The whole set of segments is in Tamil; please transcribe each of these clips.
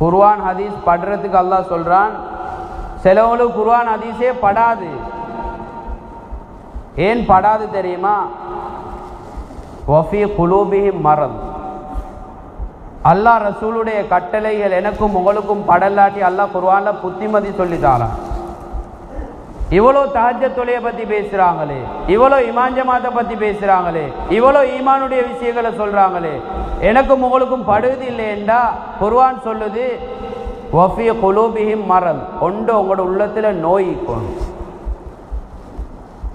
குர்வான் ஹதீஸ் படுறதுக்கு அல்லாஹ் சொல்கிறான் சிலவங்களுக்கு குர்வான் ஹதீஸே படாது. ஏன் படாது தெரியுமா? ஒஃபி குலூபிஹிம் மரம் அல்லாஹ் ரசூலுடைய கட்டளைகள் எனக்கும் உங்களுக்கும் படலாட்டி அல்லாஹ் குர்வானில் புத்திமதி சொல்லித்தாரான் இவ்வளோ தாஜ தொலையை பற்றி பேசுகிறாங்களே இவ்வளோ இமான் ஜமாத்தை பற்றி பேசுகிறாங்களே இவ்வளோ ஈமானுடைய விஷயங்களை சொல்கிறாங்களே எனக்கும் உங்களுக்கும் படுவது இல்லையெண்டா குர்வான் சொல்லுது வஃபிய குலூபிஹிம் மரம் ஒன்று உங்களோட உள்ளத்தில் நோய் இருக்கணும்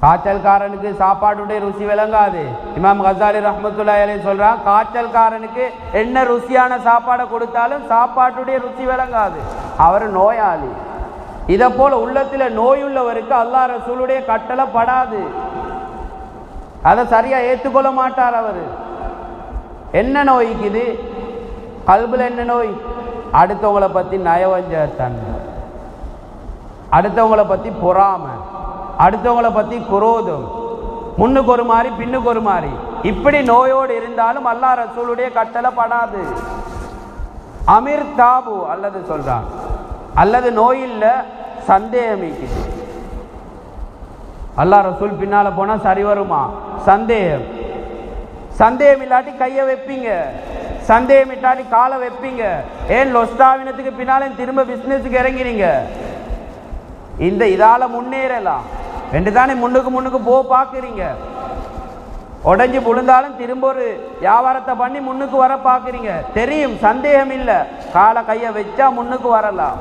காய்ச்சல்காரனுக்கு சாப்பாட்டுடைய ருசி விளங்காது. இமாம் கசாலி ரஹமத்துல்லாஹி சொல்கிறான் காய்ச்சல்காரனுக்கு என்ன ருசியான சாப்பாடை கொடுத்தாலும் சாப்பாட்டுடைய ருசி விளங்காது. அவர் நோயாளி. இதை போல உள்ளத்தில் நோயுள்ளவருக்கு அல்லா ரசூலுடைய கட்டளை படாது அதை சரியாக ஏற்றுக்கொள்ள மாட்டார் அவர். என்ன நோய்க்குது? கல்பில் என்ன நோய்? அடுத்தவங்களை பற்றி நயவஞ்சத்தன்மை அடுத்தவங்களை பற்றி பொறாமை. அடுத்தவங்களை பற்றி குரோதம். முன்னுக்கு ஒரு மாதிரி பின்னுக்கு ஒரு மாதிரி இப்படி நோயோடு இருந்தாலும் அல்லா ரசூலுடைய கட்டளை படாது அமீர் தாபு அல்லது சொல்கிறான் அல்லது நோயில்ல சந்தேகமிக்குது. அல்லா ரசூல் பின்னால போனா சரி வருமா? சந்தேகம். சந்தேகம் இல்லாட்டி கையை வைப்பீங்க. சந்தேகம் இல்லாட்டி காலை வைப்பீங்க. ஏன் லொஸ்டாவினத்துக்கு பின்னாலே திரும்ப பிஸ்னஸுக்கு இறங்கிறீங்க இந்த இதால முன்னேறலாம். ரெண்டு தானே முன்னுக்கு முன்னுக்கு போ பார்க்குறீங்க. உடஞ்சி விழுந்தாலும் திரும்ப ஒரு வியாபாரத்தை பண்ணி முன்னுக்கு வர பார்க்குறீங்க. தெரியும் சந்தேகம் இல்லை. காலை கையை வச்சா முன்னுக்கு வரலாம்.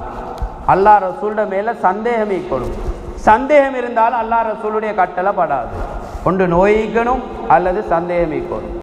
அல்லாஹ் ரசூல்ட மேலே சந்தேகம் ஈக்கணும் சந்தேகம் இருந்தாலும் அல்லாஹ் ரசூலுடைய கட்டளை படாது ஒன்று நோயிக்கணும் அல்லது சந்தேகம் ஈக்கணும்